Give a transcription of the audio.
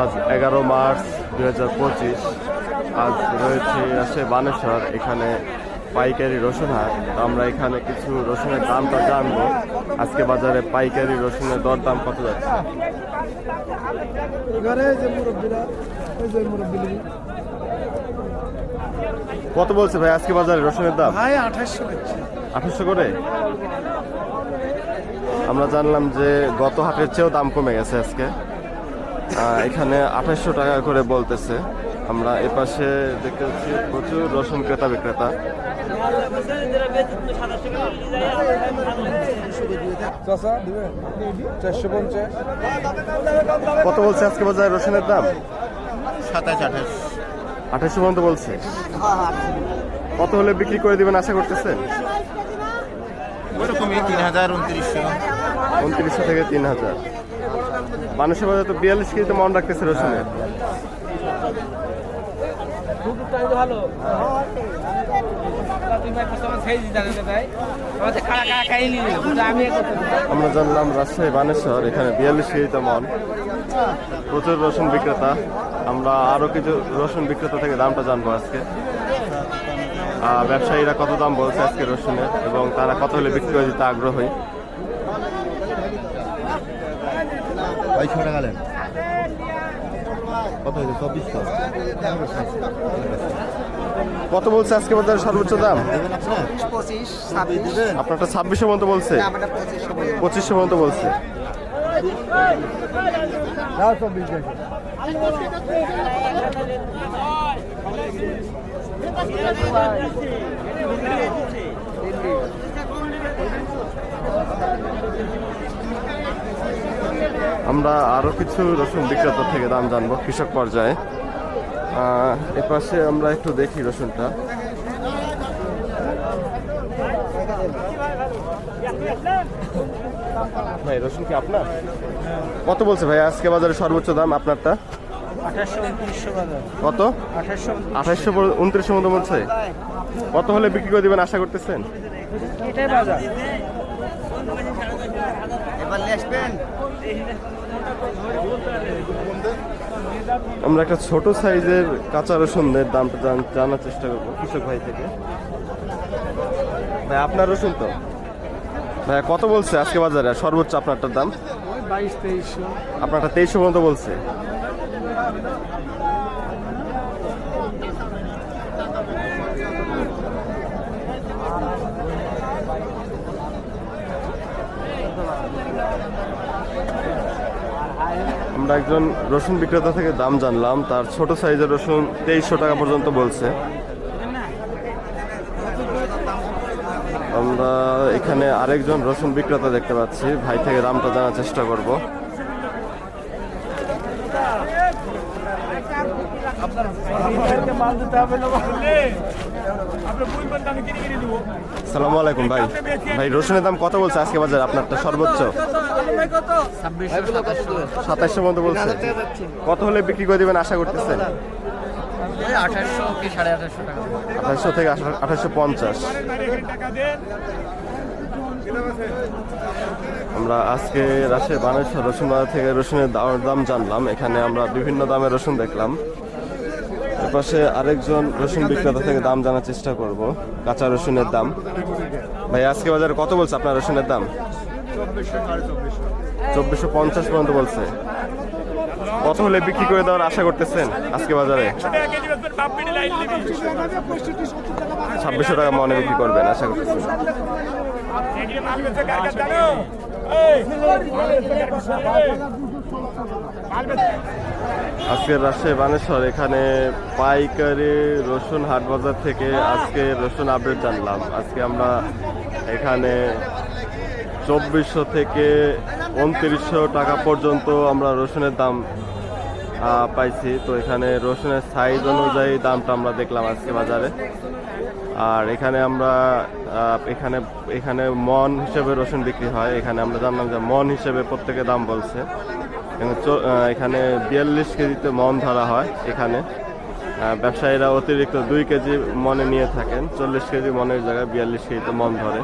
আজ এগারো মার্চ দু হাজার পঁচিশ। আজ রয়েছে আছে বানেশ্বর এখানে পাইকারি রসুন হাট। আমরা এখানে কিছু রসুনের দামটা জানব। আজকে বাজারে পাইকারি রসুনের দরদাম কত যাচ্ছে? কত বলছে ভাই আজকে বাজারে রসুনের দাম? ভাই আঠাশশো আঠাশশো করে? আমরা জানলাম যে গত হাটের চেয়েও দাম কমে গেছে আজকে। এখানে আঠাশশো টাকা করে বলতেছে। আমরা এপাশে দেখতে পাচ্ছি প্রচুর রসুন ক্রেতা বিক্রেতা। কত বলছে আজকে বাজারে রসুনের দাম? সাতাশ আঠাশ। আঠাশশো পর্যন্ত বলছে। কত হলে বিক্রি করে দিবেন আশা করতেছেন? তিন হাজার উনত্রিশশো। উনত্রিশশো থেকে তিন হাজার মানুষের বাজারে তো বিয়াল্লিশ কেজিতে মন রাখতেছে রসুনের। আমরা জানলাম রাজশাহী বানেশ্বর এখানে বিয়াল্লিশ কেজিতে মন। প্রচুর রসুন বিক্রেতা। আমরা আরও কিছু রসুন বিক্রেতা থেকে দামটা জানব আজকে। ব্যবসায়ীরা কত দাম বলছে আজকে রসুনের এবং তারা কত হলে বিক্রি করে দিতে আগ্রহী? বাইশশো টাকা নেন কত হয়েছে? চব্বিশশো। কত বলছে আজকে বাজারে সর্বোচ্চ দাম? ছাব্বিশ। আপনারটা ছাব্বিশশো মতো বলছে? আমরা পঁচিশশো মতো বলছে। চব্বিশ আমরা আরও কিছু রসুন বিক্রেতা থেকে দাম জানব কৃষক পর্যায়ে। আহ, এ পাশে আমরা একটু দেখি রসুনটা। ভাই রসুন কি আপনার? কত বলছে ভাই? আজকে বাজারে সর্বোচ্চ দাম আপনারটা? কত? আঠাশশো উনত্রিশশো মতো বলছে। কত হলে বিক্রি করে দিবেন আশা করতেছেন? আমরা একটা ছোট সাইজের কাঁচা রসুনের দামটা জান- জানার চেষ্টা করব কৃষক ভাই থেকে। ভাই আপনার রসুন তো? ভাই কত বলছে আজকে বাজারে? সর্বোচ্চ আপনারটার দাম? বাইশ তেইশশো। আপনারটা তেইশশো মতো বলছে। আমরা একজন রসুন বিক্রেতা থেকে দাম জানলাম। তার ছোট সাইজের রসুন তেইশশো টাকা পর্যন্ত বলছে। আমরা এখানে আরেকজন রসুন বিক্রেতা দেখতে পাচ্ছি। ভাই থেকে দামটা জানার চেষ্টা করব। সালামু আলাইকুম ভাই। ভাই, রসুনের দাম কত বলছে আজকে বাজার? আপনারটা সর্বোচ্চ। সাতাশশো মতো বলছে। কত হলে বিক্রি করে দিবেন আশা করতেছেন? আঠাশশো থেকে আঠাশশো পঞ্চাশ। আমরা আজকে রাজশাহী বানেশ্বর রসুন থেকে রসুনের দাম জানলাম। এখানে আমরা বিভিন্ন দামের রসুন দেখলাম। এপাশে আরেকজন রসুন বিক্রেতা থেকে দাম জানার চেষ্টা করব, কাঁচা রসুনের দাম। ভাই, আজকে বাজারে কত বলছে আপনার রসুনের দাম? চব্বিশশো পঞ্চাশ পর্যন্ত বলছে। কত হলে বিক্রি করে দেওয়ার আশা করতেছেন আজকে বাজারে? ছাব্বিশশো টাকা মনে বিক্রি করবেন, আশা করতেছেন। আজকে রাজশাহী বানেশ্বর, এখানে পাইকারি রসুন হাট বাজার থেকে আজকে রসুন আপডেট জানলাম। আজকে আমরা এখানে চব্বিশশো থেকে উনত্রিশশো টাকা পর্যন্ত আমরা রসুনের দাম পাইছি। তো এখানে রসুনের সাইজ অনুযায়ী দামটা আমরা দেখলাম আজকে বাজারে। আর এখানে আমরা এখানে এখানে মন হিসেবে রসুন বিক্রি হয়। এখানে আমরা জানলাম যে মন হিসেবে প্রত্যেকে দাম বলছে। এখানে বিয়াল্লিশ কেজিতে মন ধরা হয় এখানে। ব্যবসায়ীরা অতিরিক্ত দুই কেজি মনে নিয়ে থাকেন। চল্লিশ কেজি মনের জায়গায় বিয়াল্লিশ কেজিতে মন ধরে।